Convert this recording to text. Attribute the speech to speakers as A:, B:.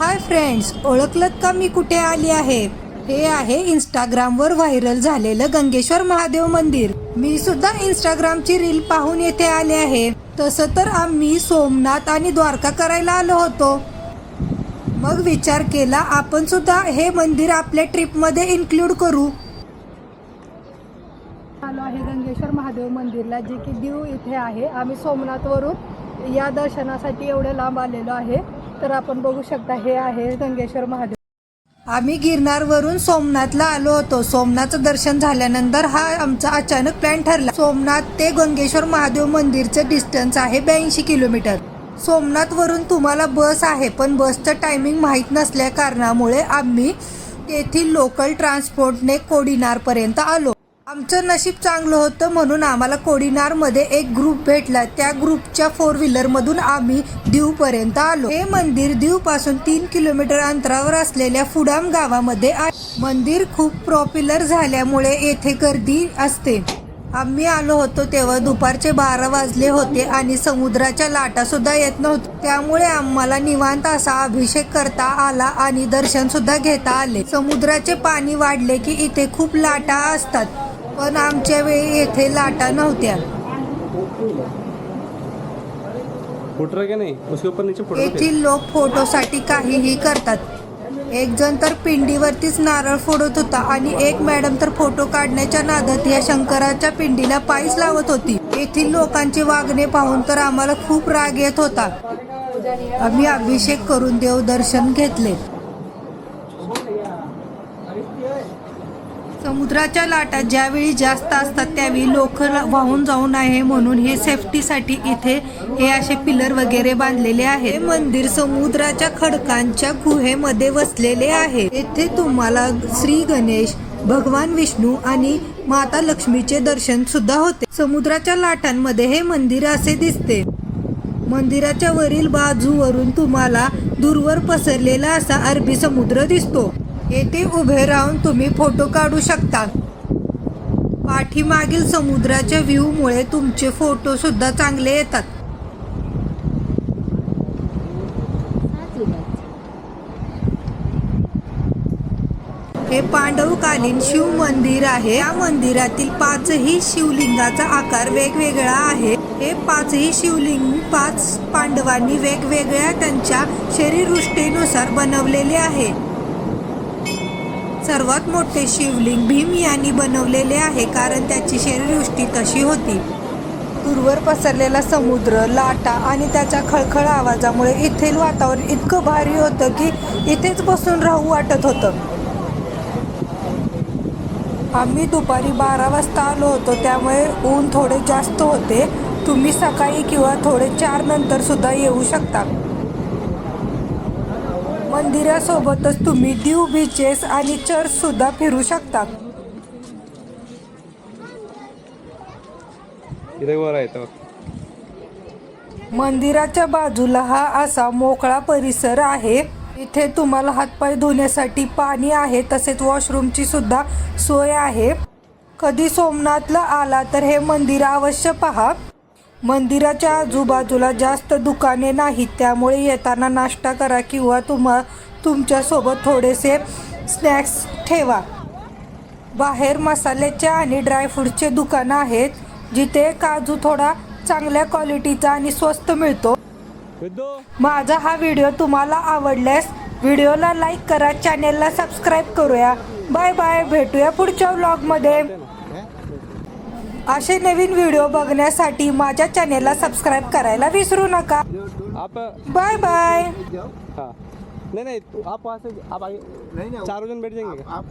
A: Hi friends ओळखलत का मी कुठे आली आहे? हे आहे इंस्टाग्रामवर व्हायरल झालेलं गंगेश्वर महादेव मंदिर. मी सुद्धा इंस्टाग्रामची रील पाहून येथे आले आहे. तसं तर आम्ही सोमनाथ आणि द्वारका करायला आलो होतो. मग विचार केला आपण सुद्धा हे मंदिर आपल्या ट्रिपमध्ये इन्क्लूड करू. आलो आहे गंगेश्वर महादेव मंदिरला जे की दीव इथे आहे. आम्ही सोमनाथवरून या दर्शनासाठी एवढं लांब आलेलो आहे. तर आपण बघू शकता हे आहे गंगेश्वर महादेव. आम्ही गिरनारवरून सोमनाथला आलो होतो. सोमनाथचं दर्शन झाल्यानंतर हा आमचा अचानक प्लॅन ठरला. सोमनाथ ते गंगेश्वर महादेव मंदिरचं डिस्टन्स आहे ब्याऐंशी किलोमीटर. सोमनाथवरून तुम्हाला बस आहे पण बसचं टायमिंग माहीत नसल्या कारणामुळे आम्ही तेथील लोकल ट्रान्सपोर्टने कोडिनारपर्यंत आलो. आमचं नशीब चांगलं होतं म्हणून आम्हाला कोडिनारमध्ये एक ग्रुप भेटला. त्या ग्रुपच्या फोर व्हीलरमधून आम्ही दीवपर्यंत आलो. हे मंदिर दीवपासून तीन किलोमीटर अंतरावर असलेल्या फुडाम गावामध्ये आहे. मंदिर खूप पॉप्युलर झाल्यामुळे येथे गर्दी असते. आम्ही आलो होतो तेव्हा दुपारचे बारा वाजले होते आणि समुद्राच्या लाटा सुद्धा येत नव्हत्या. त्यामुळे आम्हाला निवांत असा अभिषेक करता आला आणि दर्शन सुद्धा घेता आले. समुद्राचे पाणी वाढले की इथे खूप लाटा असतात. पण आमच्या वेळी येथे लाटा नव्हत्या.
B: फुट रहा क्या नहीं? उसके ऊपर नीचे फुट रहा
A: येथील लोक फोटोसाठी काहीही करतात. एक जण तर पिंडीवरतीच नारळ फोडत होता आणि एक मॅडम तर फोटो काढण्याच्या नादात या शंकराच्या पिंडीला पायच लावत होती. येथील लोकांचे वागणे पाहून तर आम्हाला खूप राग येत होता. आम्ही अभिषेक करून देवदर्शन घेतले. समुद्राच्या लाटा ज्यावेळी जास्त असतात त्यावेळी लोक वाहून जाऊ नये म्हणून हे सेफ्टीसाठी इथे हे असे पिलर वगैरे बांधलेले आहे हे मंदिर समुद्राच्या खडकांच्या गुहेमध्ये वसलेले आहे. येथे तुम्हाला श्री गणेश भगवान विष्णू आणि माता लक्ष्मीचे दर्शन सुद्धा होते. समुद्राच्या लाटांमध्ये हे मंदिर असे दिसते. मंदिराच्या वरील बाजूवरून तुम्हाला दूरवर पसरलेला असा अरबी समुद्र दिसतो. येथे उभे राहून तुम्ही फोटो काढू शकता. पाठीमागील समुद्राच्या व्ह्यू मुळे तुमचे फोटो सुद्धा चांगले येतात. हे पांडवकालीन शिव मंदिर आहे. या मंदिरातील पाचही शिवलिंगाचा आकार वेगवेगळा आहे. हे पाचही शिवलिंग पाच पांडवांनी वेगवेगळ्या त्यांच्या शरीरवृष्टीनुसार बनवलेले आहे. सर्वात मोठे शिवलिंग भीम यांनी बनवलेले आहे कारण त्याची शरीरवृष्टी तशी होती. दूरवर पसरलेला समुद्र लाटा आणि त्याच्या खळखळ आवाजामुळे येथील वातावरण इतकं भारी होतं की इथेच बसून राहू वाटत होतं. आम्ही दुपारी बारा वाजता आलो होतो त्यामुळे ऊन थोडे जास्त होते. तुम्ही सकाळी किंवा थोडे चार नंतर सुद्धा येऊ शकता. मंदिरासोबतच तुम्ही दीव बीचेस आणि चर्च सुद्धा फिरू शकता मंदिराच्या बाजूला हा असा मोकळा परिसर आहे. इथे तुम्हाला हातपाय धुण्यासाठी पाणी आहे तसेच वॉशरूमची सुद्धा सोय आहे. कधी सोमनाथला आला तर हे मंदिर अवश्य पहा. मंदिराच्या आजूबाजूला जास्त दुकाने नाहीत त्यामुळे येताना नाश्ता करा किंवा तुम्हा तुमच्यासोबत थोडेसे स्नॅक्स ठेवा. बाहेर मसाल्याचे आणि ड्रायफ्रूटचे दुकानं आहेत जिथे काजू थोडा चांगल्या क्वालिटीचा आणि स्वस्त मिळतो. माझा हा व्हिडिओ तुम्हाला आवडल्यास व्हिडिओला लाईक करा चॅनेलला सबस्क्राईब करूया. बाय बाय भेटूया पुढच्या व्लॉगमध्ये असे नवीन व्हिडिओ बघण्यासाठी माझ्या चॅनेलला सबस्क्राईब करायला विसरू नका.
B: आप
A: बाय बाय
B: हाँ. नहीं नहीं तो आप वहाँ से आप आगे
C: नहीं नहीं
B: चारों जन बैठ जाएंगे क्या?
C: आप